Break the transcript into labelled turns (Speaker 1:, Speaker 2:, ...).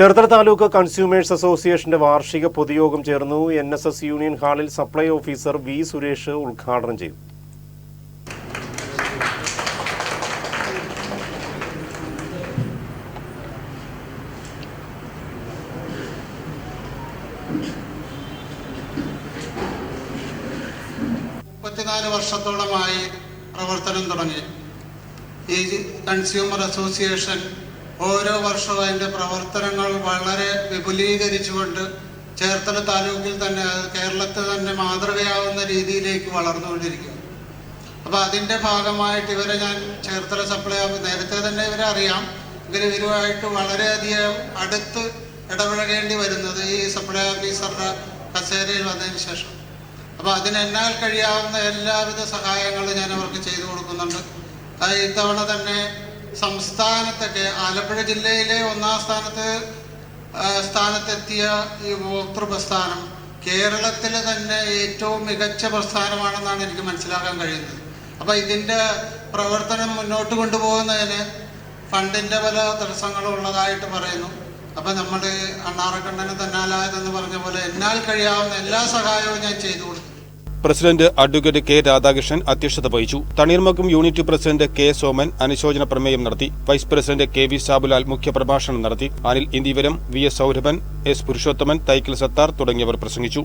Speaker 1: Cherthala taluk consumers അസോസിയേഷന്റെ വാർഷിക പൊതുയോഗം ചേർന്നു എൻ എസ് എസ് യൂണിയൻ ഹാളിൽ സപ്ലൈ ഓഫീസർ വി സുരേഷ് ഉദ്ഘാടനം ചെയ്തു
Speaker 2: മുപ്പത്തിനാല് വർഷത്തോളമായി പ്രവർത്തനം തുടങ്ങി. ഈ കൺസ്യൂമർ അസോസിയേഷൻ ഓരോ വർഷവും അതിന്റെ പ്രവർത്തനങ്ങൾ വളരെ വിപുലീകരിച്ചുകൊണ്ട് ചേർത്തല താലൂക്കിൽ തന്നെ കേരളത്തിൽ തന്നെ മാതൃകയാവുന്ന രീതിയിലേക്ക് വളർന്നുകൊണ്ടിരിക്കുക അപ്പോൾ അതിന്റെ ഭാഗമായിട്ട് ഇവരെ ഞാൻ ചേർത്തല സപ്ലൈ നേരത്തെ തന്നെ ഇവരെ അറിയാം. എങ്കിലും ഇവരുമായിട്ട് വളരെയധികം അടുത്ത് ഇടപഴകേണ്ടി വരുന്നത് ഈ സപ്ലൈ ഓഫീസറുടെ കസേരയിൽ വന്നതിന് ശേഷം. അപ്പോൾ അതിന് എന്നാൽ കഴിയാവുന്ന എല്ലാവിധ സഹായങ്ങളും ഞാൻ അവർക്ക് ചെയ്തു കൊടുക്കുന്നുണ്ട്. ഇത്തവണ തന്നെ സംസ്ഥാനത്തൊക്കെ ആലപ്പുഴ ജില്ലയിലെ ഒന്നാം സ്ഥാനത്ത് സ്ഥാനത്തെത്തിയ ഈ ഉപഭോക്തൃ പ്രസ്ഥാനം കേരളത്തിലെ തന്നെ ഏറ്റവും മികച്ച പ്രസ്ഥാനമാണെന്നാണ് എനിക്ക് മനസ്സിലാക്കാൻ കഴിയുന്നത്. അപ്പോൾ ഇതിന്റെ പ്രവർത്തനം മുന്നോട്ട് കൊണ്ടുപോകുന്നതിന് ഫണ്ടിന്റെ പല തടസ്സങ്ങളും ഉള്ളതായിട്ട് പറയുന്നു. അപ്പം നമ്മൾ അണ്ണാറക്കണ്ണന് തന്നാലായതെന്ന് പറഞ്ഞ പോലെ എന്നാൽ കഴിയാവുന്ന എല്ലാ സഹായവും ഞാൻ ചെയ്തു കൊടുത്തു
Speaker 3: പ്രസിഡന്റ് അഡ്വക്കേറ്റ് കെ രാധാകൃഷ്ണൻ അധ്യക്ഷത വഹിച്ചു. Thaneermukkom unit president K Soman അനുശോചന പ്രമേയം നടത്തി. Vice president K V Sabulal മുഖ്യപ്രഭാഷണം നടത്തി. Anil Indivaram V S Saurabhan S Purushothaman Thaikkil Sathar തുടങ്ങിയവർ പ്രസംഗിച്ചു.